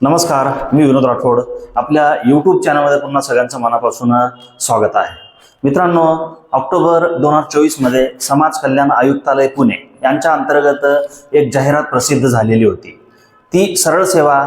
नमस्कार मी विनोद राठोड. आपल्या यूट्यूब चॅनलमध्ये पुन्हा सगळ्यांचं मनापासून स्वागत आहे. मित्रांनो ऑक्टोबर दोन हजार चोवीसमध्ये समाज कल्याण आयुक्तालय पुणे यांच्या अंतर्गत एक जाहिरात प्रसिद्ध झालेली होती. ती सरळ सेवा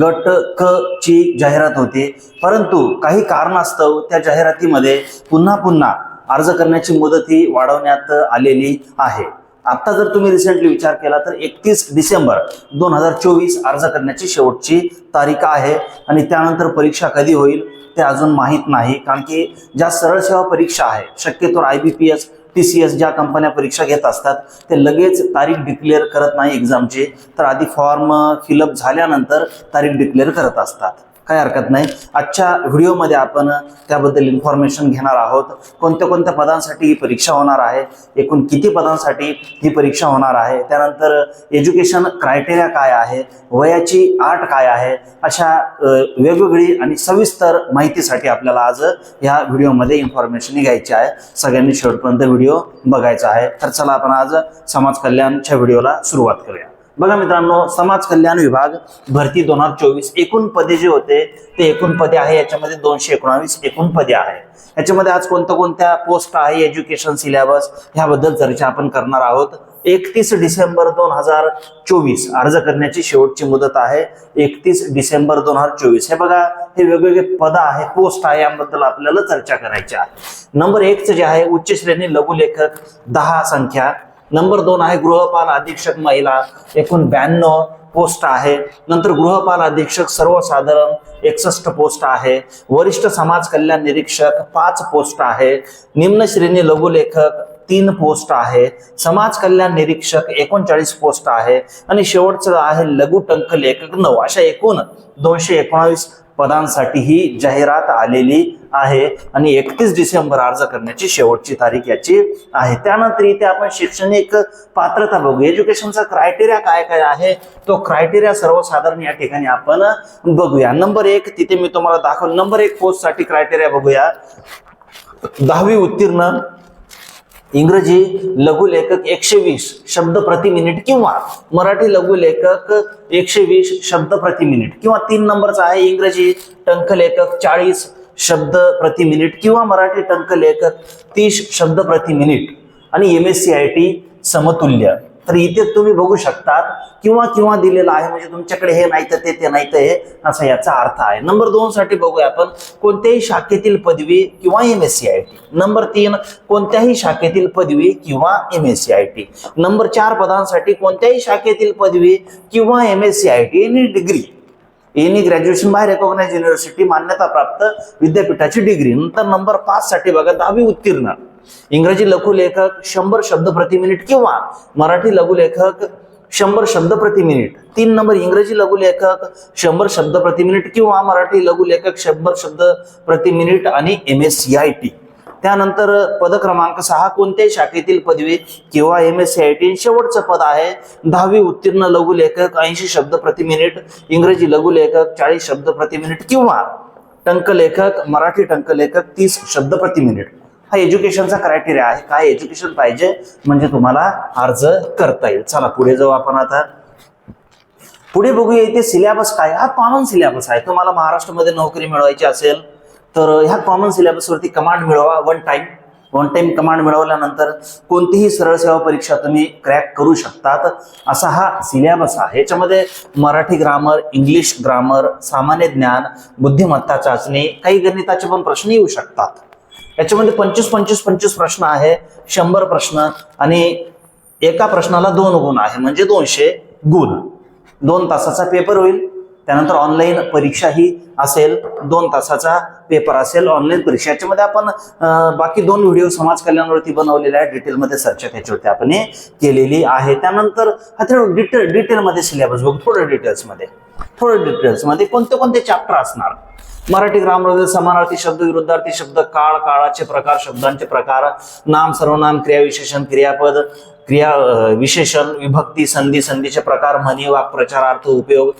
गट क ची जाहिरात होती. परंतु काही कारणास्तव त्या जाहिरातीमध्ये पुन्हा पुन्हा अर्ज करण्याची मुदत ही वाढवण्यात आलेली आहे. आता जर तुम्ही रिसेंटली विचार केला तर एकतीस डिसेंबर दोन हजार चोवीस अर्ज करण्याची शेवटची तारीख आहे. आणि त्यानंतर परीक्षा कधी होईल ते अजून माहीत नाही. कारण की ज्या सरळ सेवा परीक्षा आहे शक्यतो I B P S T C S ज्या कंपन्या परीक्षा घेत असतात ते लगेच तारीख डिक्लेअर करत नाही एक्झामची तर आधी फॉर्म फिलअप झाल्यानंतर तारीख डिक्लेअर करत असतात. काही हरकत नाही. आजच्या व्हिडिओमध्ये आपण त्याबद्दल इन्फॉर्मेशन घेणार आहोत. कोणत्या कोणत्या पदांसाठी ही परीक्षा होणार आहे? एकूण किती पदांसाठी ही परीक्षा होणार आहे? त्यानंतर एज्युकेशन क्रायटेरिया काय आहे? वयाची आट काय आहे? अशा वेगवेगळी आणि सविस्तर माहितीसाठी आपल्याला आज या व्हिडिओमध्ये इन्फॉर्मेशन घ्यायची आहे. सगळ्यांनी शेवटपर्यंत व्हिडिओ बघायचा आहे. तर चला आपण आज समाज कल्याणच्या व्हिडिओला सुरुवात करूया. बघा मित्रांनो समाज कल्याण विभाग भरती दोन हजार चोवीस एकूण पदे जे होते ते एकूण पदे आहे. याच्यामध्ये दोनशे एकोणावीस एकूण पदे आहे. याच्यामध्ये आज कोणत्या कोणत्या पोस्ट आहे एज्युकेशन सिलेबस ह्याबद्दल चर्चा आपण करणार आहोत. एकतीस डिसेंबर दोन हजार चोवीस अर्ज करण्याची शेवटची मुदत आहे. एकतीस डिसेंबर दोन हजार चोवीस. हे बघा हे वेगवेगळे पद आहे पोस्ट आहे याबद्दल आपल्याला चर्चा करायची आहे. नंबर एकचं जे आहे उच्च श्रेणी लघुलेखक दहा संख्या. नंबर दोन आहे गृहपाल अधीक्षक महिला एकूण ब्याण्णव पोस्ट आहे. नंतर गृहपाल अधीक्षक सर्वसाधारण एकसष्ट पोस्ट आहे. वरिष्ठ समाज कल्याण निरीक्षक पाच पोस्ट आहे. निम्न श्रेणी लघुलेखक तीन पोस्ट आहे. समाज कल्याण निरीक्षक एकोणचाळीस पोस्ट आहे. आणि शेवटचं आहे लघु टंक लेखक नऊ अशा एकूण दोनशे एकोणावीस पदांसाठी ही जाहिरात आलेली आहे आणि एकतीस डिसेंबर अर्ज करण्याची शेवटची तारीख याची आहे. त्यानंतर इथे आपण शैक्षणिक पात्रता बघू. एज्युकेशनचा क्रायटेरिया काय काय आहे? तो क्रायटेरिया सर्वसाधारण या ठिकाणी आपण बघूया. नंबर एक तिथे मी तुम्हाला दाखव नंबर एक पोस्टसाठी क्रायटेरिया बघूया. दहावी उत्तीर्ण इंग्रजी लघुलेखक एकशे वीस शब्द प्रति मिनिट किंवा मराठी लघुलेखक एकशे वीस शब्द प्रति मिनिट किंवा तीन नंबरचा आहे इंग्रजी टंकलेखक चाळीस शब्द प्रति मिनिट किंवा मराठी टंकलेखक तीस शब्द प्रति मिनिट. आणि M S C I T समतुल्य. तर इथे तुम्ही बघू शकतात किंवा किंवा दिलेलं आहे म्हणजे तुमच्याकडे हे नाही तर ते ते नाही तर हे असा याचा अर्थ आहे. नंबर दोन साठी बघूया आपण कोणत्याही शाखेतील पदवी किंवा M S C I T number तीन कोणत्याही शाखेतील पदवी किंवा M S C I T number चार पदांसाठी कोणत्याही शाखेतील पदवी किंवा M S C I T any degree any graduation by recognise university मान्यताप्राप्त विद्यापीठाची डिग्री नंतर नंबर पाच साठी बघा दहावी उत्तीर्ण. इंग्रजी लघुलेखक शंभर शब्द प्रति मिनिट किंवा मराठी लघुलेखक शंभर शब्द प्रति मिनिट. तीन नंबर इंग्रजी लघुलेखक शंभर शब्द प्रति मिनिट किंवा मराठी लघुलेखक शंभर शब्द प्रति मिनिट आणि M S C I T त्यानंतर पद क्रमांक सहा कोणत्याही शाखेतील पदवी किंवा M S C I T शेवटचं पद आहे. दहावी उत्तीर्ण लघुलेखक ऐंशी शब्द प्रति मिनिट इंग्रजी लघुलेखक चाळीस शब्द प्रति मिनिट किंवा टंकलेखक मराठी टंकलेखक तीस शब्द प्रति मिनिट. हा एज्युकेशनचा क्रायटेरिया आहे. काय एज्युकेशन पाहिजे म्हणजे तुम्हाला अर्ज करता येईल. चला पुढे जाऊ आपण आता. पुढे बघूया इथे सिलेबस काय हा कॉमन सिलेबस आहे. तुम्हाला महाराष्ट्रामध्ये नोकरी मिळवायची असेल तर ह्या कॉमन सिलेबसवरती कमांड मिळवा one time one time command मिळवल्यानंतर कोणतीही सरळ सेवा परीक्षा तुम्ही क्रॅक करू शकतात. असा हा सिलेबस आहे. याच्यामध्ये मराठी ग्रामर इंग्लिश ग्रामर सामान्य ज्ञान बुद्धिमत्ता चाचणी काही गणिताचे पण प्रश्न येऊ शकतात. याच्यामध्ये पंचवीस पंचवीस पंचवीस प्रश्न आहे शंभर प्रश्न आणि एका प्रश्नाला दोन गुण आहे म्हणजे दोनशे गुण. दोन तासाचा पेपर होईल त्यानंतर ऑनलाईन परीक्षा ही असेल दोन तासाचा पेपर असेल ऑनलाईन परीक्षा. याच्यामध्ये आपण बाकी दोन व्हिडिओ समाज कल्याणावरती बनवलेले आहे डिटेलमध्ये चर्चा त्याच्यावरती आपण केलेली आहे. त्यानंतर हा थोडं डिटेल डिटेलमध्ये सिलेबस बघू थोडं डिटेल्समध्ये थोडं डिटेल्समध्ये कोणते कोणते चॅप्टर असणार? मराठी ग्रामर समानार्थी शब्द विरुद्धार्थी शब्द काळ काळाचे प्रकार शब्दांचे प्रकार नाम सर्वनाम क्रियाविशेषण क्रियापद क्रिया विशेषण विभक्ती संधी संधीचे प्रकार म्हणी वाक्प्रचार अर्थ उपयोग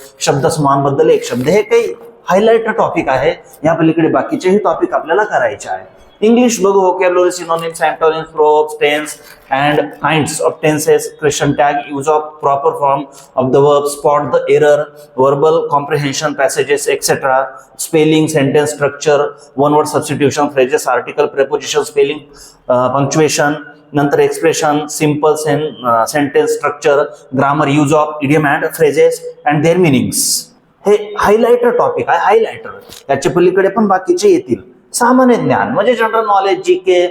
समानबद्दल एक शब्द हे काही हायलाइट टॉपिक आहे या पलीकडे बाकीचेही टॉपिक आपल्याला करायचे आहे इंग्लिश बघू vocabulary synonyms antonyms probes tense and kinds of tenses question tag use of proper form of the verb spot the error verbal comprehension passages etcetera spelling sentence structure one word substitution phrases article preposition spelling punctuation नंतर expression simple sentence structure grammar use of idiom and phrases and their meanings हे highlighter topic आहे highlighter याच्या पलीकडे पण बाकीचे येतील. सामान्य ज्ञान म्हणजे जनरल नॉलेज जी के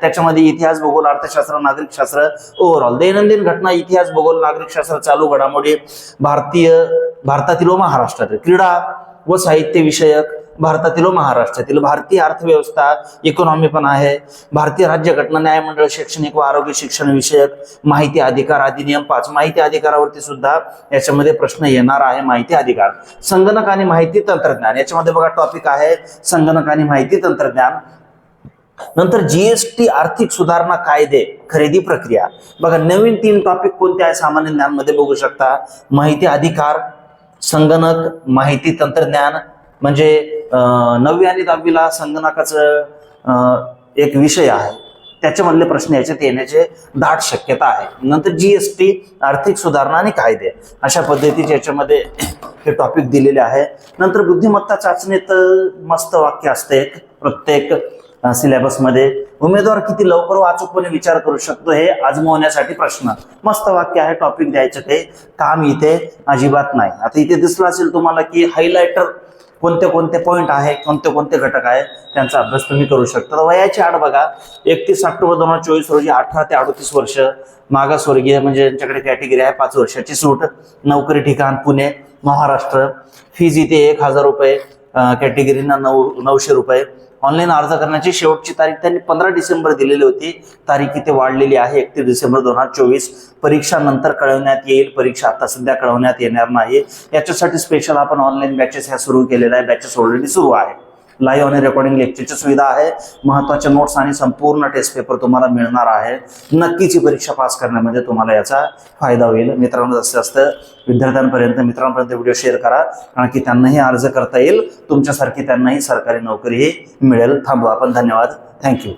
त्याच्यामध्ये इतिहास भूगोल अर्थशास्त्र नागरिकशास्त्र ओव्हरऑल दैनंदिन घटना इतिहास भूगोल नागरिकशास्त्र चालू घडामोडी भारतीय भारतातील व महाराष्ट्रातील. क्रीडा व साहित्य विषयक भारतातील व महाराष्ट्रातील. भारतीय अर्थव्यवस्था इकॉनॉमी पण आहे. भारतीय राज्यघटना न्यायमंडळ शैक्षणिक व आरोग्य शिक्षण विषयक माहिती अधिकार अधिनियम पाच. माहिती अधिकारावरती सुद्धा याच्यामध्ये प्रश्न येणार आहे माहिती अधिकार. संगणक आणि माहिती तंत्रज्ञान याच्यामध्ये बघा टॉपिक आहे संगणक आणि माहिती तंत्रज्ञान. नंतर जीएसटी आर्थिक सुधारणा कायदे खरेदी प्रक्रिया. बघा नवीन तीन टॉपिक कोणते आहे सामान्य ज्ञानमध्ये बघू शकता. माहिती अधिकार संगणक माहिती तंत्रज्ञान म्हणजे नववी आणि दहावीला संगणकाचं एक विषय आहे. त्याच्यामधले प्रश्न याच्यात येण्याचे दाट शक्यता आहे. नंतर जी एस टी आर्थिक सुधारणा आणि कायदे अशा पद्धतीचे याच्यामध्ये हे टॉपिक दिलेले आहे. नंतर बुद्धिमत्ता चाचणीत मस्त वाक्य असते प्रत्येक सिलेबसमध्ये उमेदवार किती लवकर व अचूकपणे विचार करू शकतो हे आजमावण्यासाठी प्रश्न. मस्त वाक्य आहे टॉपिक द्यायचं ते. काम इथे अजिबात नाही. आता इथे दिसलं असेल तुम्हाला की हायलायटर कोणते कोणते पॉईंट आहे कोणते कोणते घटक आहे त्यांचा अभ्यास तुम्ही करू शकता. तर वयाची आड बघा. एकतीस ऑक्टोबर दोन हजार चोवीस रोजी अठरा ते अडतीस वर्ष मागासवर्गीय म्हणजे यांच्याकडे कॅटेगरी आहे पाच वर्षाची सूट. नोकरी ठिकाण पुणे महाराष्ट्र. फीज इथे एक हजार रुपये कॅटेगरीना नऊ नऊशे रुपये. ऑनलाईन अर्ज करण्याची शेवटची तारीख त्यांनी पंधरा डिसेंबर दिलेली होती. तारीख इथे वाढलेली आहे. एकतीस डिसेंबर दोन हजार चोवीस. परीक्षा नंतर कळवण्यात येईल. परीक्षा आता सध्या कळवण्यात येणार नाही. याच्यासाठी स्पेशल आपण ऑनलाईन बॅचेस ह्या सुरू केलेल्या आहे बॅचेस ऑलरेडी सुरू आहे लाईव्ह आणि रेकॉर्डिंग लेक्चरची सुविधा आहे. महत्त्वाच्या नोट्स आणि संपूर्ण टेस्ट पेपर तुम्हाला मिळणार आहे. नक्कीच ही परीक्षा पास करण्यामध्ये तुम्हाला याचा फायदा होईल. मित्रांनो जास्तीत जास्त विद्यार्थ्यांपर्यंत मित्रांपर्यंत व्हिडिओ शेअर करा. कारण की त्यांनाही अर्ज करता येईल. तुमच्यासारखी त्यांनाही सरकारी नोकरी मिळेल. थांबू. आपण धन्यवाद. थँक्यू